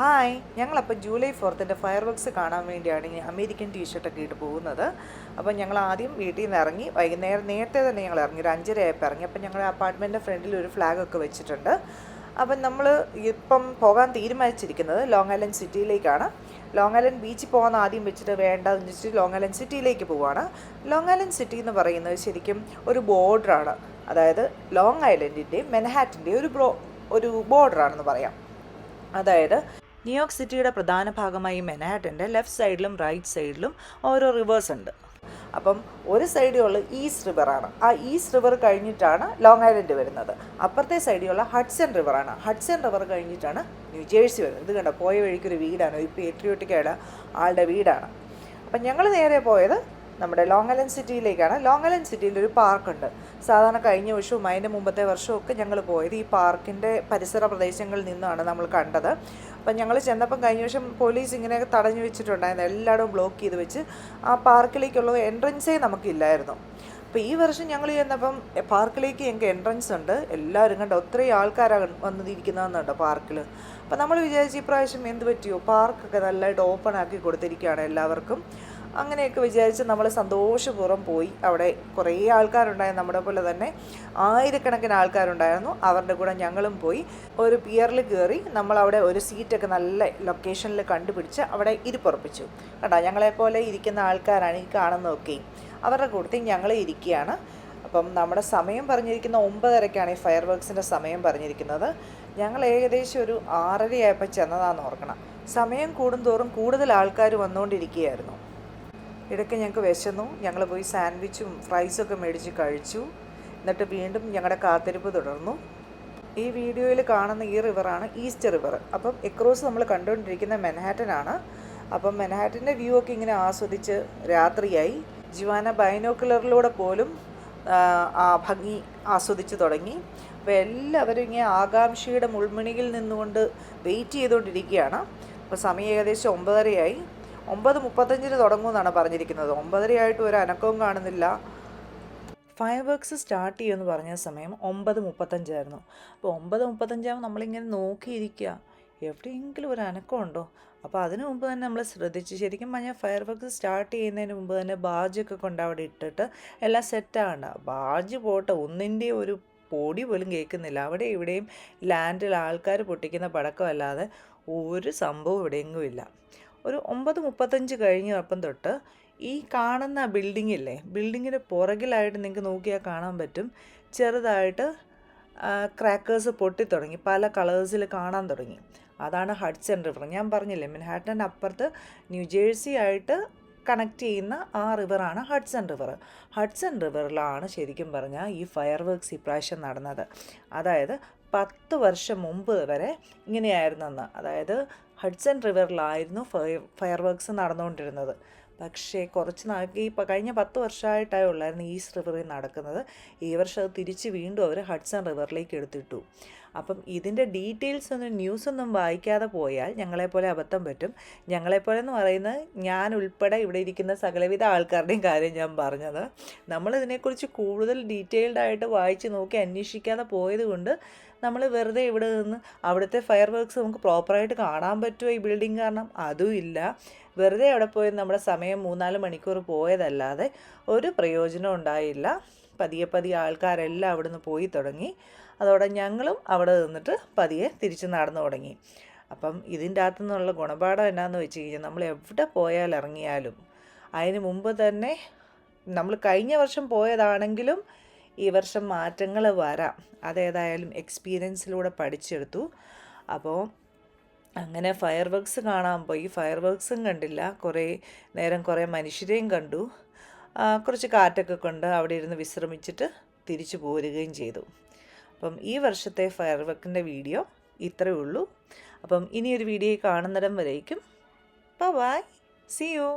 Hi ഞങ്ങളപ്പോൾ July ഫോർത്തിന്റെ fire works കാണാൻ വേണ്ടിയാണ് ഈ അമേരിക്കൻ ടീഷർട്ടൊക്കെ ഇട്ട് പോകുന്നത്. അപ്പോൾ ഞങ്ങൾ ആദ്യം വീട്ടിൽ നിന്ന് ഇറങ്ങി വൈകുന്നേരം നേരത്തെ തന്നെ ഞങ്ങൾ ഇറങ്ങി ഒരു അഞ്ചര ആയപ്പോൾ ഇറങ്ങി. അപ്പോൾ ഞങ്ങളുടെ അപ്പാർട്ട്മെന്റിന്റെ ഫ്രണ്ടിൽ ഒരു ഫ്ലാഗ് ഒക്കെ വെച്ചിട്ടുണ്ട്. അപ്പം നമ്മൾ ഇപ്പം പോകാൻ തീരുമാനിച്ചിരിക്കുന്നത് ലോങ് ഐലൻഡ് സിറ്റിയിലേക്കാണ്. ലോങ് ഐലൻഡ് ബീച്ചിൽ പോകാൻ ആദ്യം വെച്ചിട്ട് വേണ്ടതെന്ന് വെച്ചിട്ട് ലോങ് ഐലൻഡ് സിറ്റിയിലേക്ക് പോവാണ്. ലോങ് ഐലൻഡ് സിറ്റി എന്ന് പറയുന്നത് ശരിക്കും ഒരു ബോർഡറാണ്. അതായത് ലോങ് ഐലൻഡിന്റെയും മെൻഹാറ്റിന്റെയും ഒരു ബ്രോ ഒരു ബോർഡറാണെന്ന് പറയാം. അതായത് ന്യൂയോർക്ക് സിറ്റിയുടെ പ്രധാന ഭാഗമായി മെനാറ്റന്റെ ലെഫ്റ്റ് സൈഡിലും റൈറ്റ് സൈഡിലും ഓരോ റിവേഴ്സ് ഉണ്ട്. അപ്പം ഒരു സൈഡിലുള്ള ഈസ്റ്റ് റിവറാണ് ആ ഈസ്റ്റ് റിവർ കഴിഞ്ഞിട്ടാണ് ലോങ് ഐലൻഡ് വരുന്നത്. അപ്പുറത്തെ സൈഡിലുള്ള ഹഡ്സൺ റിവറാണ് ഹഡ്സൺ റിവർ കഴിഞ്ഞിട്ടാണ് ന്യൂജേഴ്സി വരുന്നത്. ഇത് കണ്ടോ? പോയ വഴിക്കൊരു വീടാണ്. ഒരു പേട്രിയോട്ടിക്കയുടെ ആളുടെ വീടാണ്. അപ്പം ഞങ്ങൾ നേരെ പോയത് നമ്മുടെ ലോങ് ഐലൻഡ് സിറ്റിയിലേക്കാണ്. ലോങ് ഐലൻഡ് സിറ്റിയിൽ ഒരു പാർക്കുണ്ട്. സാധാരണ കഴിഞ്ഞ വർഷവും അതിന്റെ മുമ്പത്തെ വർഷവും ഒക്കെ ഞങ്ങൾ പോയത് ഈ പാർക്കിന്റെ പരിസര പ്രദേശങ്ങളിൽ നിന്നാണ് നമ്മൾ കണ്ടത്. അപ്പം ഞങ്ങൾ ചെന്നപ്പം കഴിഞ്ഞ വർഷം പോലീസ് ഇങ്ങനെ തടഞ്ഞു വെച്ചിട്ടുണ്ടായിരുന്നു. എല്ലായിടവും ബ്ലോക്ക് ചെയ്ത് വെച്ച് ആ പാർക്കിലേക്കുള്ള എൻട്രൻസേ നമുക്കില്ലായിരുന്നു. അപ്പോൾ ഈ വർഷം ഞങ്ങൾ ചെന്നപ്പം പാർക്കിലേക്ക് ഞങ്ങൾക്ക് എൻട്രൻസ് ഉണ്ട്. എല്ലാവരും കണ്ട്? ഒത്തിരി ആൾക്കാരാണ് വന്നിരിക്കുന്നതെന്നുണ്ട് പാർക്കിൽ അപ്പോൾ നമ്മൾ വിചാരിച്ച് ഇപ്രാവശ്യം എന്ത് പറ്റിയോ? പാർക്കൊക്കെ നല്ലതായിട്ട് ഓപ്പൺ ആക്കി കൊടുത്തിരിക്കുകയാണ് എല്ലാവർക്കും. അങ്ങനെയൊക്കെ വിചാരിച്ച് നമ്മൾ സന്തോഷപൂർവം പോയി. അവിടെ കുറേ ആൾക്കാരുണ്ടായിരുന്നു നമ്മുടെ പോലെ തന്നെ ആയിരക്കണക്കിന് ആൾക്കാരുണ്ടായിരുന്നു. അവരുടെ കൂടെ ഞങ്ങളും പോയി. ഒരു പിയറിൽ കയറി നമ്മളവിടെ ഒരു സീറ്റൊക്കെ നല്ല ലൊക്കേഷനിൽ കണ്ടുപിടിച്ച് അവിടെ ഇരിപ്പുറപ്പിച്ചു. കണ്ടോ? ഞങ്ങളെപ്പോലെ ഇരിക്കുന്ന ആൾക്കാരാണ് ഈ കാണുന്നതൊക്കെയും അവരുടെ കൂട്ടത്തിൽ ഞങ്ങൾ ഇരിക്കുകയാണ്. അപ്പം നമ്മുടെ സമയം പറഞ്ഞിരിക്കുന്ന ഒമ്പതരക്കാണ് ഈ ഫയർ വർക്ക്സിന്റെ സമയം പറഞ്ഞിരിക്കുന്നത്. ഞങ്ങൾ ഏകദേശം ഒരു ആറരയായപ്പോൾ ചെന്നതാണെന്ന് ഓർക്കണം. സമയം കൂടുന്തോറും കൂടുതൽ ആൾക്കാർ വന്നുകൊണ്ടിരിക്കുകയായിരുന്നു. ഇടയ്ക്ക് ഞങ്ങൾക്ക് വിശന്നു. ഞങ്ങൾ പോയി സാൻഡ്വിച്ചും ഫ്രൈസൊക്കെ മേടിച്ച് കഴിച്ചു. എന്നിട്ട് വീണ്ടും ഞങ്ങളുടെ കാത്തിരിപ്പ് തുടർന്നു. ഈ വീഡിയോയിൽ കാണുന്ന ഈ റിവറാണ് ഈസ്റ്റ് റിവർ. അപ്പം എക്രോസ് നമ്മൾ കണ്ടുകൊണ്ടിരിക്കുന്ന മെൻഹാറ്റനാണ് അപ്പം മെൻഹാറ്റന്റെ വ്യൂ ഒക്കെ ഇങ്ങനെ ആസ്വദിച്ച് രാത്രിയായി. ജിവാന ബൈനോക്കുലറിലൂടെ പോലും ആ ഭംഗി ആസ്വദിച്ച് തുടങ്ങി. അപ്പോൾ എല്ലാവരും ഇങ്ങനെ ആകാംക്ഷയുടെ മുൾമുണിയിൽ നിന്നുകൊണ്ട് വെയിറ്റ് ചെയ്തുകൊണ്ടിരിക്കുകയാണ്. അപ്പോൾ സമയം ഏകദേശം ഒമ്പതരയായി. ഒമ്പത് മുപ്പത്തഞ്ചിന് തുടങ്ങുമെന്നാണ് പറഞ്ഞിരിക്കുന്നത്. ഒമ്പതരയായിട്ട് ഒരു അനക്കവും കാണുന്നില്ല. ഫയർ വർക്ക്സ് സ്റ്റാർട്ട് ചെയ്യുമെന്ന് പറഞ്ഞ സമയം ഒമ്പത് മുപ്പത്തഞ്ചായിരുന്നു. അപ്പോൾ ഒമ്പത് മുപ്പത്തഞ്ചാകുമ്പോൾ നമ്മളിങ്ങനെ നോക്കിയിരിക്കുക. എവിടെയെങ്കിലും ഒരു അനക്കമുണ്ടോ? അപ്പോൾ അതിനു മുമ്പ് തന്നെ നമ്മൾ ശ്രദ്ധിച്ച് ശരിക്കും പറഞ്ഞാൽ ഫയർ വർക്ക്സ് സ്റ്റാർട്ട് ചെയ്യുന്നതിന് മുമ്പ് തന്നെ ബാജൊക്കെ കൊണ്ട് അവിടെ ഇട്ടിട്ട് എല്ലാം സെറ്റാകണ്ട. ബാജ് പോട്ടെ ഒന്നിന്റെ ഒരു പൊടി പോലും കേൾക്കുന്നില്ല. അവിടെ ഇവിടെയും ലാൻഡിൽ ആൾക്കാർ പൊട്ടിക്കുന്ന പടക്കമല്ലാതെ ഒരു സംഭവം ഇവിടെയെങ്കിലും ഇല്ല. ഒരു ഒമ്പത് മുപ്പത്തഞ്ച് കഴിഞ്ഞപ്പം തൊട്ട് ഈ കാണുന്ന ബിൽഡിങ്ങില്ലേ ബിൽഡിങ്ങിന് പുറകിലായിട്ട് നിങ്ങൾക്ക് നോക്കിയാൽ കാണാൻ പറ്റും. ചെറുതായിട്ട് ക്രാക്കേഴ്സ് പൊട്ടിത്തുടങ്ങി പല കളേഴ്സിൽ കാണാൻ തുടങ്ങി. അതാണ് ഹഡ്സൺ റിവർ ഞാൻ പറഞ്ഞില്ലേ മിൻഹാട്ടന്റെ അപ്പുറത്ത് ന്യൂജേഴ്സി ആയിട്ട് കണക്ട് ചെയ്യുന്ന ആ റിവറാണ് ഹഡ്സൺ റിവർ ഹഡ്സൺ റിവറിലാണ് ശരിക്കും പറഞ്ഞാൽ ഈ ഫയർ വർക്ക്സ് ഇപ്രാവശ്യം നടന്നത്. അതായത് പത്ത് വർഷം മുമ്പ് വരെ ഇങ്ങനെയായിരുന്നു അന്ന്. അതായത് ഹഡ്സൺ റിവറിലായിരുന്നു ഫയർ ഫയർ വർക്ക്സ് നടന്നുകൊണ്ടിരുന്നത്. പക്ഷേ കുറച്ച് നാൾക്ക് ഈ കഴിഞ്ഞ പത്ത് വർഷമായിട്ടായി ഉള്ളായിരുന്നു ഈസ്റ്റ് റിവറിൽ നടക്കുന്നത്. ഈ വർഷം അത് തിരിച്ച് വീണ്ടും അവർ ഹഡ്സൺ റിവറിലേക്ക് എടുത്തിട്ടു. അപ്പം ഇതിന്റെ ഡീറ്റെയിൽസ് ഒന്നും ന്യൂസ് ഒന്നും വായിക്കാതെ പോയാൽ ഞങ്ങളെപ്പോലെ അബദ്ധം പറ്റും. ഞങ്ങളെപ്പോലെ എന്ന് പറയുന്നത് ഞാൻ ഉൾപ്പെടെ ഇവിടെ ഇരിക്കുന്ന സകലവിധ ആൾക്കാരുടെയും കാര്യം ഞാൻ പറഞ്ഞത്. നമ്മൾ ഇതിനെക്കുറിച്ച് കൂടുതൽ ഡീറ്റെയിൽഡ് ആയിട്ട് വായിച്ച് നോക്കി അന്വേഷിക്കാതെ പോയത് കൊണ്ട് നമ്മൾ വെറുതെ ഇവിടെ നിന്ന് അവിടുത്തെ ഫയർ വർക്ക്സ് നമുക്ക് പ്രോപ്പറായിട്ട് കാണാൻ പറ്റുമോ ഈ ബിൽഡിംഗ് കാരണം? അതും ഇല്ല. വെറുതെ അവിടെ പോയി നമ്മുടെ സമയം മൂന്നാൽ മണിക്കൂർ പോയതല്ലാതെ ഒരു പ്രയോജനം ഉണ്ടായില്ല. പതിയെ പതിയെ ആൾക്കാരെല്ലാം അവിടുന്ന് പോയി തുടങ്ങി. അതോടെ ഞങ്ങളും അവിടെ നിന്നിട്ട് പതിയെ തിരിച്ച് നടന്നു തുടങ്ങി. അപ്പം ഇതിന്റെ അകത്തു നിന്നുള്ള ഗുണപാഠം എന്നാന്ന് വെച്ച് കഴിഞ്ഞാൽ നമ്മൾ എവിടെ പോയാൽ ഇറങ്ങിയാലും അതിന് മുമ്പ് തന്നെ നമ്മൾ കഴിഞ്ഞ വർഷം പോയതാണെങ്കിലും ഈ വർഷം മാറ്റങ്ങൾ വരാം. അതേതായാലും എക്സ്പീരിയൻസിലൂടെ പഠിച്ചെടുത്തു. അപ്പോൾ അങ്ങനെ ഫയർ വർക്ക്സ് കാണാൻ പോയി. ഫയർ വർക്ക്സും കണ്ടില്ല. കുറേ നേരം കുറേ മനുഷ്യരെയും കണ്ടു. കുറച്ച് കാറ്റൊക്കെ കൊണ്ട് അവിടെ ഇരുന്ന് വിശ്രമിച്ചിട്ട് തിരിച്ചു പോരുകയും ചെയ്തു. അപ്പം ഈ വർഷത്തെ ഫയർ വർക്കിന്റെ വീഡിയോ ഇത്രയേ ഉള്ളൂ. അപ്പം ഇനിയൊരു വീഡിയോ കാണുന്നിടം വരേക്കും. By C U